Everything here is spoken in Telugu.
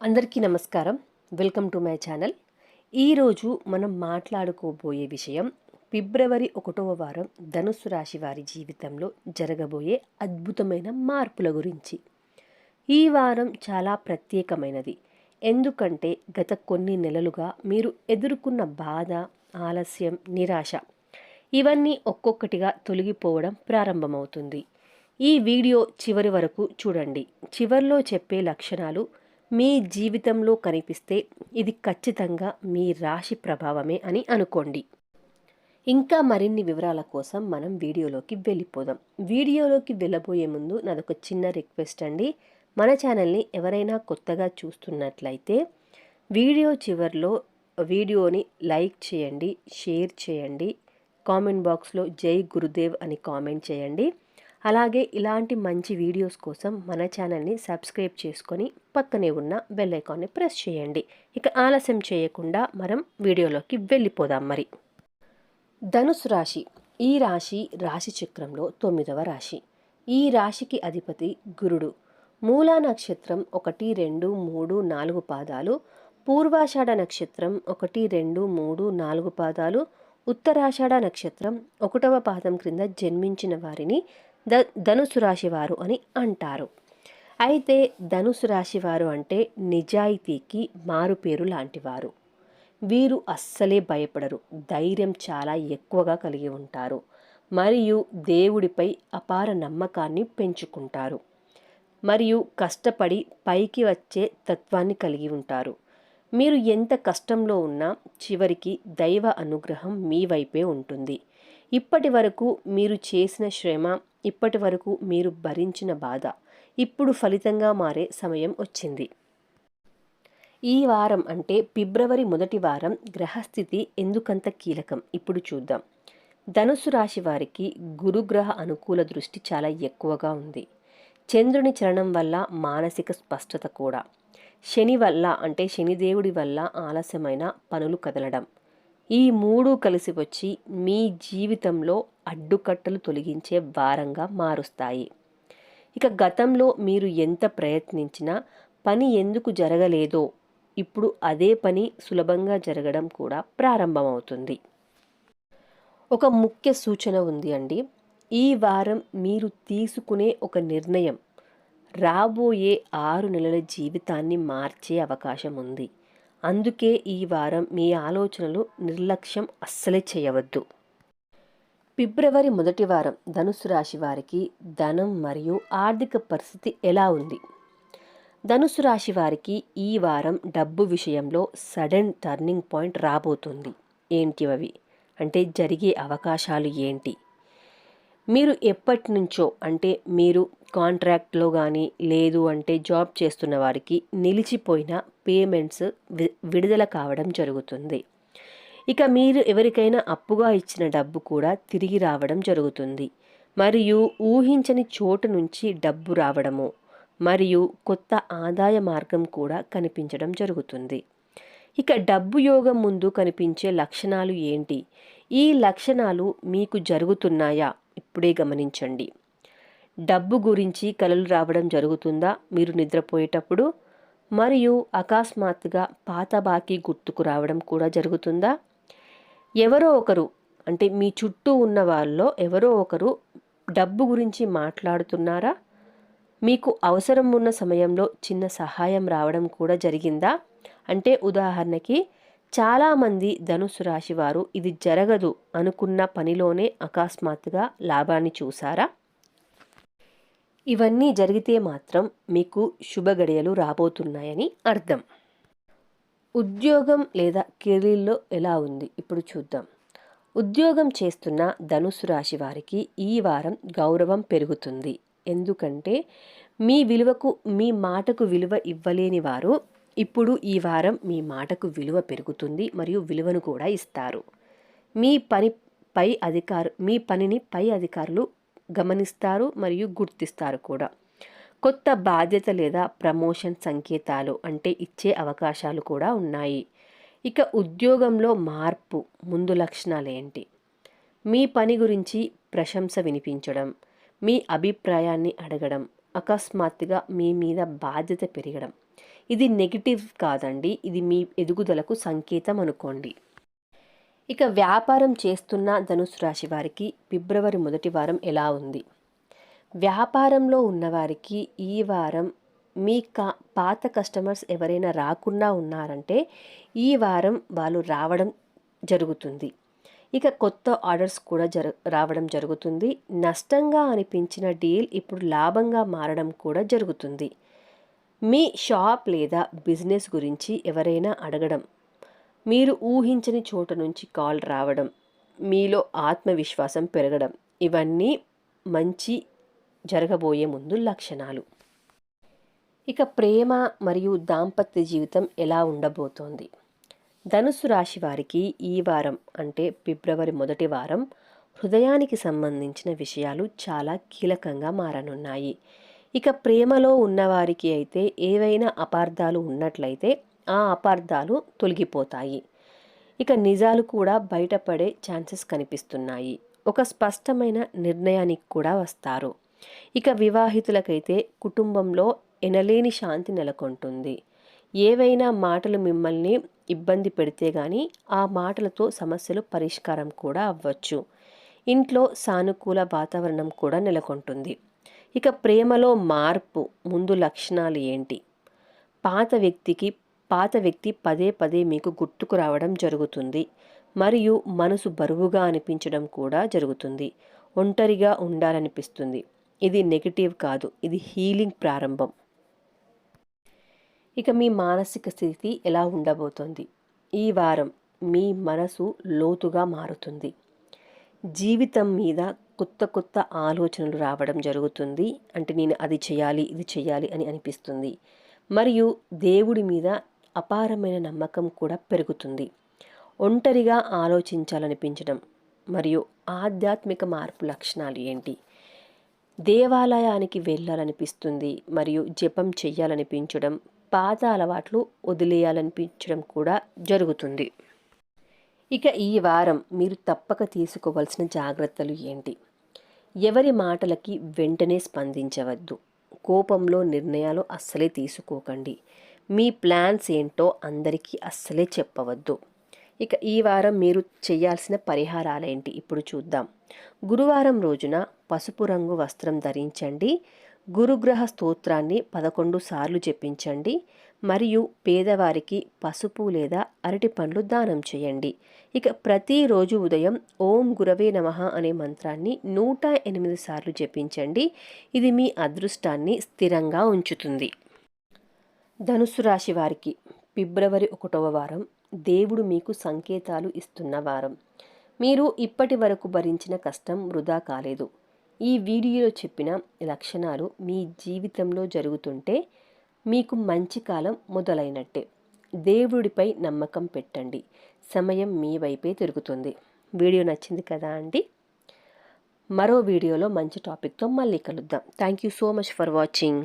అందరికీ నమస్కారం. Welcome to my channel. ఈరోజు మనం మాట్లాడుకోబోయే విషయం ఫిబ్రవరి ఒకటవ వారం ధనుసు రాశి వారి జీవితంలో జరగబోయే అద్భుతమైన మార్పుల గురించి. ఈ వారం చాలా ప్రత్యేకమైనది. ఎందుకంటే గత కొన్ని నెలలుగా మీరు ఎదుర్కొన్న బాధ ఆలస్యం నిరాశ ఇవన్నీ ఒక్కొక్కటిగా తొలగిపోవడం ప్రారంభమవుతుంది. ఈ వీడియో చివరి వరకు చూడండి. చివర్లో చెప్పే లక్షణాలు మీ జీవితంలో కనిపిస్తే ఇది ఖచ్చితంగా మీ రాశి ప్రభావమే అని అనుకోండి. ఇంకా మరిన్ని వివరాల కోసం మనం వీడియోలోకి వెళ్ళిపోదాం. వీడియోలోకి వెళ్ళబోయే ముందు నాదొక చిన్న రిక్వెస్ట్ అండి. మన ఛానల్ని ఎవరైనా కొత్తగా చూస్తున్నట్లయితే వీడియో చివర్లో వీడియోని లైక్ చేయండి షేర్ చేయండి కామెంట్ బాక్స్లో జై గురుదేవ్ అని కామెంట్ చేయండి. అలాగే ఇలాంటి మంచి వీడియోస్ కోసం మన ఛానల్ని సబ్స్క్రైబ్ చేసుకొని పక్కనే ఉన్న బెల్ ఐకాన్ని ప్రెస్ చేయండి. ఇక ఆలస్యం చేయకుండా మనం వీడియోలోకి వెళ్ళిపోదాం మరి. ధనుసు రాశి. ఈ రాశి రాశి చక్రంలో తొమ్మిదవ రాశి. ఈ రాశికి అధిపతి గురుడు. మూలా నక్షత్రం ఒకటి రెండు మూడు నాలుగు పాదాలు. పూర్వాషాఢ నక్షత్రం ఒకటి రెండు మూడు నాలుగు పాదాలు. ఉత్తరాషాఢ నక్షత్రం ఒకటవ పాదం క్రింద జన్మించిన వారిని ద ధనుసు రాశివారు అని అంటారు. అయితే ధనుసు రాశివారు అంటే నిజాయితీకి మారుపేరు లాంటివారు. వీరు అస్సలే భయపడరు ధైర్యం చాలా ఎక్కువగా కలిగి ఉంటారు. మరియు దేవుడిపై అపార నమ్మకాన్ని పెంచుకుంటారు. మరియు కష్టపడి పైకి వచ్చే తత్వాన్ని కలిగి ఉంటారు. మీరు ఎంత కష్టంలో ఉన్నా చివరికి దైవ అనుగ్రహం మీ వైపే ఉంటుంది. ఇప్పటి వరకు మీరు చేసిన శ్రమ ఇప్పటి వరకు మీరు భరించిన బాధ. ఇప్పుడు ఫలితంగా మారే సమయం వచ్చింది. ఈ వారం అంటే ఫిబ్రవరి మొదటి వారం గ్రహస్థితి ఎందుకంత కీలకం? ఇప్పుడు చూద్దాం. ధనుసు రాశి వారికి గురుగ్రహ అనుకూల దృష్టి చాలా ఎక్కువగా ఉంది. చంద్రుని చలనం వల్ల మానసిక స్పష్టత కూడా. శని వల్ల అంటే శనిదేవుడి వల్ల ఆలస్యమైన పనులు కదలడం. ఈ మూడు కలిసి వచ్చి మీ జీవితంలో అడ్డుకట్టలు తొలగించే వారంగా మారుస్తాయి. ఇక గతంలో మీరు ఎంత ప్రయత్నించినా పని ఎందుకు జరగలేదో ఇప్పుడు అదే పని సులభంగా జరగడం కూడా ప్రారంభమవుతుంది. ఒక ముఖ్య సూచన ఉంది అండి. ఈ వారం మీరు తీసుకునే ఒక నిర్ణయం రాబోయే ఆరు నెలల జీవితాన్ని మార్చే అవకాశం ఉంది. అందుకే ఈ వారం మీ ఆలోచనలు నిర్లక్ష్యం అస్సలే చేయవద్దు. ఫిబ్రవరి మొదటి వారం ధనుసు రాశి వారికి ధనం మరియు ఆర్థిక పరిస్థితి ఎలా ఉంది? ధనుసు రాశి వారికి ఈ వారం డబ్బు విషయంలో సడన్ టర్నింగ్ పాయింట్ రాబోతుంది. ఏంటి అవి? అంటే జరిగే అవకాశాలు ఏంటి? మీరు ఎప్పటి నుంచో అంటే మీరు కాంట్రాక్ట్లో కానీ లేదు అంటే జాబ్ చేస్తున్న వారికి నిలిచిపోయిన పేమెంట్స్ విడుదల కావడం జరుగుతుంది. ఇక మీరు ఎవరికైనా అప్పుగా ఇచ్చిన డబ్బు కూడా తిరిగి రావడం జరుగుతుంది. మరియు ఊహించని చోటు నుంచి డబ్బు రావడము మరియు కొత్త ఆదాయ మార్గం కూడా కనిపించడం జరుగుతుంది. ఇక డబ్బు యోగం ముందు కనిపించే లక్షణాలు ఏంటి? ఈ లక్షణాలు మీకు జరుగుతున్నాయా? ఇప్పుడే గమనించండి. డబ్బు గురించి కలలు రావడం జరుగుతుందా? మీరు నిద్రపోయేటప్పుడు? మరియు అకస్మాత్తుగా పాత బాకీ గుర్తుకు రావడం కూడా జరుగుతుందా? ఎవరో ఒకరు అంటే మీ చుట్టూ ఉన్న వాళ్ళలో ఎవరో ఒకరు డబ్బు గురించి మాట్లాడుతున్నారా? మీకు అవసరం ఉన్న సమయంలో చిన్న సహాయం రావడం కూడా జరిగిందా? అంటే ఉదాహరణకి చాలామంది ధనుసు రాశి వారు ఇది జరగదు అనుకున్న పనిలోనే అకస్మాత్తుగా లాభాన్ని చూసారా ఇవన్నీ జరిగితే మాత్రం మీకు శుభ గడియలు రాబోతున్నాయని అర్థం. ఉద్యోగం లేదా కెరీర్లో ఎలా ఉంది? ఇప్పుడు చూద్దాం. ఉద్యోగం చేస్తున్న ధనుసు రాశి వారికి ఈ వారం గౌరవం పెరుగుతుంది. ఎందుకంటే మీ విలువకు మీ మాటకు విలువ ఇవ్వలేని వారు ఇప్పుడు ఈ వారం మీ మాటకు విలువ పెరుగుతుంది మరియు విలువను కూడా ఇస్తారు. మీ పని పై అధికారు మీ పనిని పై అధికారులు గమనిస్తారు మరియు గుర్తిస్తారు కూడా. కొత్త బాధ్యత లేదా ప్రమోషన్ సంకేతాలు అంటే ఇచ్చే అవకాశాలు కూడా ఉన్నాయి. ఇక ఉద్యోగంలో మార్పు ముందు లక్షణాలు ఏంటి? మీ పని గురించి ప్రశంస వినిపించడం మీ అభిప్రాయాన్ని అడగడం అకస్మాత్తుగా మీ మీద బాధ్యత పెరగడం. ఇది నెగిటివ్ కాదండి ఇది మీ ఎదుగుదలకు సంకేతం అనుకోండి. ఇక వ్యాపారం చేస్తున్న ధనుసు రాశి వారికి ఫిబ్రవరి మొదటి వారం ఎలా ఉంది? వ్యాపారంలో ఉన్నవారికి ఈ వారం మీ కా పాత కస్టమర్స్ ఎవరైనా రాకుండా ఉన్నారంటే ఈ వారం వాళ్ళు రావడం జరుగుతుంది. ఇక కొత్త ఆర్డర్స్ కూడా జర రావడం జరుగుతుంది. నష్టంగా అనిపించిన డీల్ ఇప్పుడు లాభంగా మారడం కూడా జరుగుతుంది. మీ షాప్ లేదా బిజినెస్ గురించి ఎవరైనా అడగడం మీరు ఊహించని చోట నుంచి కాల్ రావడం మీలో ఆత్మవిశ్వాసం పెరగడం ఇవన్నీ మంచి జరగబోయే ముందు లక్షణాలు. ఇక ప్రేమ మరియు దాంపత్య జీవితం ఎలా ఉండబోతోంది? ధనుసు రాశి వారికి ఈ వారం అంటే ఫిబ్రవరి మొదటి వారం హృదయానికి సంబంధించిన విషయాలు చాలా కీలకంగా మారనున్నాయి. ఇక ప్రేమలో ఉన్నవారికి అయితే ఏవైనా అపార్థాలు ఉన్నట్లయితే ఆ అపార్థాలు తొలగిపోతాయి. ఇక నిజాలు కూడా బయటపడే ఛాన్సెస్ కనిపిస్తున్నాయి. ఒక స్పష్టమైన నిర్ణయానికి కూడా వస్తారు. ఇక వివాహితులకైతే కుటుంబంలో ఎనలేని శాంతి నెలకొంటుంది. ఏవైనా మాటలు మిమ్మల్ని ఇబ్బంది పెడితే కానీ ఆ మాటలతో సమస్యలు పరిష్కారం కూడా అవ్వచ్చు. ఇంట్లో సానుకూల వాతావరణం కూడా నెలకొంటుంది. ఇక ప్రేమలో మార్పు ముందు లక్షణాలు ఏంటి? పాత వ్యక్తికి పాత వ్యక్తి పదే పదే మీకు గుర్తుకు రావడం జరుగుతుంది. మరియు మనసు బరువుగా అనిపించడం కూడా జరుగుతుంది. ఒంటరిగా ఉండాలనిపిస్తుంది. ఇది నెగిటివ్ కాదు ఇది హీలింగ్ ప్రారంభం. ఇక మీ మానసిక స్థితి ఎలా ఉండబోతోంది? ఈ వారం మీ మనసు లోతుగా మారుతుంది. జీవితం మీద కొత్త కొత్త ఆలోచనలు రావడం జరుగుతుంది. అంటే నేను అది చేయాలి ఇది చేయాలి అని అనిపిస్తుంది. మరియు దేవుడి మీద అపారమైన నమ్మకం కూడా పెరుగుతుంది. ఒంటరిగా ఆలోచించాలనిపించడం మరియు ఆధ్యాత్మిక మార్పు లక్షణాలు ఏంటి? దేవాలయానికి వెళ్ళాలనిపిస్తుంది మరియు జపం చెయ్యాలనిపించడం పాత అలవాట్లు వదిలేయాలనిపించడం కూడా జరుగుతుంది. ఇక ఈ వారం మీరు తప్పక తీసుకోవాల్సిన జాగ్రత్తలు ఏంటి? ఎవరి మాటలకి వెంటనే స్పందించవద్దు. కోపంలో నిర్ణయాలు అస్సలే తీసుకోకండి. మీ ప్లాన్స్ ఏంటో అందరికీ అస్సలే చెప్పవద్దు. ఇక ఈ వారం మీరు చేయాల్సిన పరిహారాలేంటి? ఇప్పుడు చూద్దాం. గురువారం రోజున పసుపు రంగు వస్త్రం ధరించండి. గురుగ్రహ స్తోత్రాన్ని పదకొండు సార్లు జపించండి. మరియు పేదవారికి పసుపు లేదా అరటి పండ్లు దానం చేయండి. ఇక ప్రతిరోజు ఉదయం ఓం గురవే నమ అనే మంత్రాన్ని నూట ఎనిమిది సార్లు జపించండి. ఇది మీ అదృష్టాన్ని స్థిరంగా ఉంచుతుంది. ధనుసు రాశి వారికి ఫిబ్రవరి ఒకటవ వారం దేవుడు మీకు సంకేతాలు ఇస్తున్న వారం. మీరు ఇప్పటి వరకు భరించిన కష్టం వృధా కాలేదు. ఈ వీడియోలో చెప్పిన లక్షణాలు మీ జీవితంలో జరుగుతుంటే మీకు మంచి కాలం మొదలైనట్టే. దేవుడిపై నమ్మకం పెట్టండి. సమయం మీ వైపే తిరుగుతుంది. వీడియో నచ్చింది కదా అండి? మరో వీడియోలో మంచి టాపిక్తో మళ్ళీ కలుద్దాం. Thank you so much for watching